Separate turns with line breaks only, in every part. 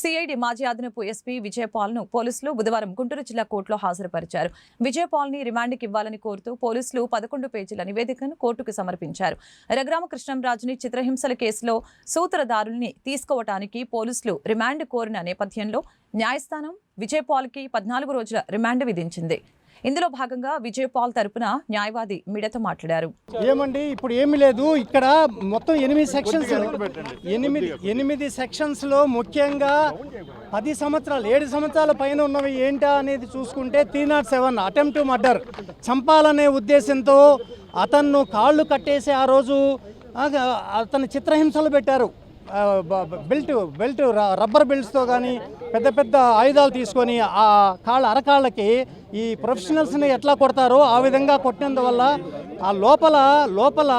CID మాజీ అదనపు SP విజయపాల్ను పోలీసులు బుధవారం గుంటూరు జిల్లా కోర్టులో హాజరుపరిచారు. విజయపాల్ని రిమాండ్కి ఇవ్వాలని కోరుతూ పోలీసులు పదకొండు పేజీల నివేదికను కోర్టుకు సమర్పించారు. రఘురామకృష్ణంరాజుని చిత్రహింసల కేసులో సూత్రధారుల్ని తీసుకోవటానికి పోలీసులు రిమాండ్ కోరిన నేపథ్యంలో న్యాయస్థానం విజయపాల్కి పద్నాలుగు రోజుల రిమాండ్ విధించింది. ఇందులో భాగంగా విజయపాల్ తరపున న్యాయవాది మిడత మాట్లాడారు.
ఏమండి ఇప్పుడు ఏమీ లేదు. ఇక్కడ మొత్తం ఎనిమిది సెక్షన్స్ ఎనిమిది ఎనిమిది సెక్షన్స్లో ముఖ్యంగా పది సంవత్సరాలు ఏడు సంవత్సరాల పైన ఉన్నవి ఏంటా అనేది చూసుకుంటే three nought seven attempt to చంపాలనే ఉద్దేశంతో అతన్ను కాళ్ళు కట్టేసి ఆ రోజు అతను చిత్రహింసలు పెట్టారు. బెల్ట్ బెల్ట్ రబ్బర్ బెల్ట్స్తో కానీ పెద్ద పెద్ద ఆయుధాలు తీసుకొని ఆ కాళ్ళ అరకాళ్ళకి ఈ ప్రొఫెషనల్స్ని ఎట్లా కొడతారో ఆ విధంగా కొట్టినందువల్ల ఆ లోపల లోపల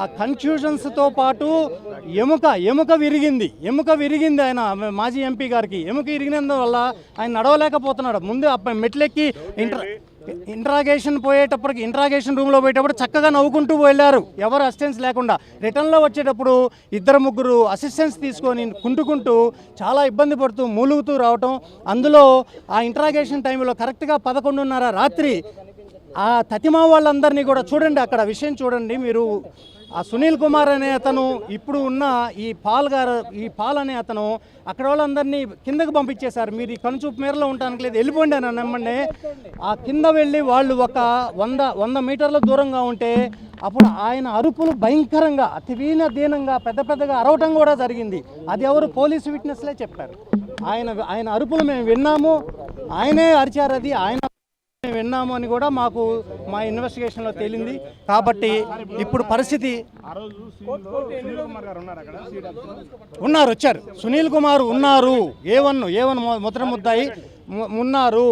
ఆ కన్ఫ్యూజన్స్తో పాటు ఎముక ఎముక విరిగింది. ఎముక విరిగింది ఆయన మాజీ ఎంపీ గారికి. ఎముక విరిగినందువల్ల ఆయన నడవలేకపోతున్నాడు. ముందు మెట్లెక్కి ఇంటర్ ఇంట్రాగేషన్ పోయేటప్పటికి ఇంట్రాగేషన్ రూమ్లో పోయేటప్పుడు చక్కగా నవ్వుకుంటూ వెళ్ళారు. ఎవరు అసిస్టెన్స్ లేకుండా రిటర్న్లో వచ్చేటప్పుడు ఇద్దరు ముగ్గురు అసిస్టెన్స్ తీసుకొని కుంటుకుంటూ చాలా ఇబ్బంది పడుతూ మూలుగుతూ రావటం. అందులో ఆ ఇంట్రాగేషన్ టైంలో కరెక్ట్గా పదకొండున్నర రాత్రి ఆ తతిమా వాళ్ళందరినీ కూడా చూడండి. అక్కడ విషయం చూడండి. మీరు ఆ సునీల్ కుమార్ అనే అతను ఇప్పుడు ఉన్న ఈ పాల్ గారు ఈ పాల్ అనే అతను అక్కడ వాళ్ళందరినీ కిందకు పంపించేశారు. మీరు ఈ కనుచూపు మేరలో ఉండడానికి లేదు. వెళ్ళిపోండి అని నమ్మండి. ఆ కింద వెళ్ళి వాళ్ళు ఒక వంద వంద మీటర్ల దూరంగా ఉంటే అప్పుడు ఆయన అరుపులు భయంకరంగా అతివీన దీనంగా పెద్ద పెద్దగా అరవటం కూడా జరిగింది. అది ఎవరు? పోలీసు విట్నెస్లే చెప్పారు. ఆయన ఆయన అరుపులు మేము విన్నాము. ఆయనే అరిచారు అది. ఆయన విన్నాము అని కూడా మాకు మా ఇన్వెస్టిగేషన్లో తేలింది. కాబట్టి ఇప్పుడు పరిస్థితి ఉన్నారు వచ్చారు. సునీల్ కుమార్ ఉన్నారు. ఏ వన్ ఏ వన్ ముద్దాయి ఉన్నారు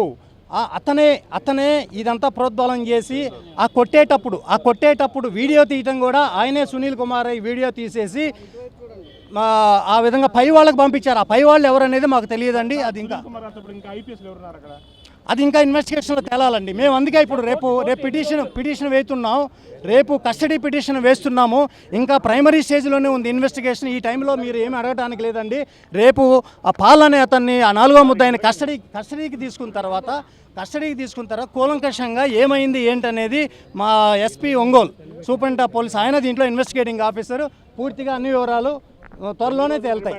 అతనే అతనే ఇదంతా ప్రోద్బలం చేసి ఆ కొట్టేటప్పుడు ఆ కొట్టేటప్పుడు వీడియో తీయటం కూడా ఆయనే సునీల్ కుమార్ వీడియో తీసేసి ఆ, ఆ విధంగా పై వాళ్ళకి పంపించారు. ఆ పై వాళ్ళు ఎవరనేది మాకు తెలియదండి. అది ఇంకా అది ఇంకా ఇన్వెస్టిగేషన్లో తేలాలండి. మేము అందుకే ఇప్పుడు రేపు రేపు పిటిషన్ పిటిషన్ వేస్తున్నాం. రేపు కస్టడీ పిటిషన్ వేస్తున్నాము. ఇంకా ప్రైమరీ స్టేజ్లోనే ఉంది ఇన్వెస్టిగేషన్ ఈ టైంలో మీరు ఏమి అడగడానికి లేదండి. రేపు ఆ పాలనే అతన్ని ఆ నాలుగో ముద్దాయిని కస్టడీ కస్టడీకి తీసుకున్న తర్వాత కస్టడీకి తీసుకున్న తర్వాత కూలంకషంగా ఏమైంది ఏంటనేది మా SP Ongole superintendent of police ఆయన దీంట్లో ఇన్వెస్టిగేటింగ్ ఆఫీసర్ పూర్తిగా అన్ని వివరాలు త్వరలోనే తేలుతాయి.